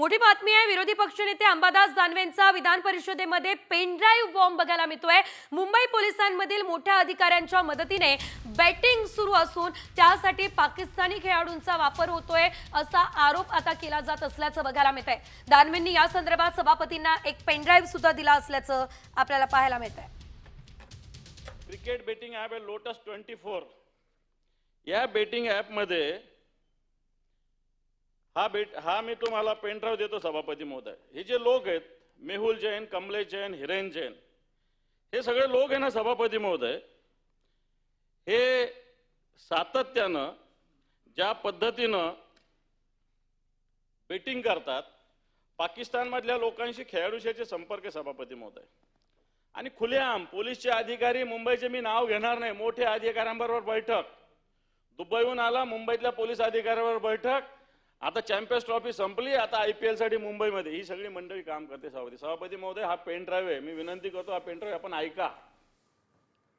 मोठी बातमी आहे विरोधी पक्षनेते अंबादास दानवेंचा विधान परिषदेमध्ये पेनड्राईव्ह बॉम्ब बघायला मिळतोय. मुंबई पोलिसांमधील मोठ्या अधिकाऱ्यांच्या मदतीने बॅटिंग सुरू असून त्यासाठी पाकिस्तानी खेळाडूंचा वापर होतोय असा आरोप आता केला जात असल्याचं बघायला मिळत आहे दानवेंनी या संदर्भात सभापतींना एक पेनड्राईव्ह सुद्धा दिला असल्याचं आपल्याला पाहायला मिळत आहे क्रिकेट बेटिंग ॲप आहे लोटस ट्वेंटी फोर. या बेटिंग ॲपमध्ये हा बेट हा मी तुम्हाला पेनड्राईव्ह देतो सभापती महोदय. हे जे लोक आहेत मेहुल जैन कमलेश जैन हिरेन जैन हे सगळे लोक आहे ना सभापती महोदय हे सातत्यानं ज्या पद्धतीनं बेटिंग करतात पाकिस्तानमधल्या लोकांशी खेळाडूशाचे संपर्क सभापती महोदय. आणि खुलेआम पोलीसचे अधिकारी मुंबईचे मी नाव घेणार नाही मोठ्या अधिकाऱ्यांबरोबर बैठक. दुबईहून आला मुंबईतल्या पोलीस अधिकाऱ्यांवर बैठक. आता चॅम्पियन्स ट्रॉफी संपली आता आय पी एलसाठी मुंबईमध्ये. ही सगळी मंडळी काम करते सभापती. सभापती महोदय हा पेन ड्राईव्ह आहे. मी विनंती करतो हा पेन ड्राईव्ह आपण ऐका.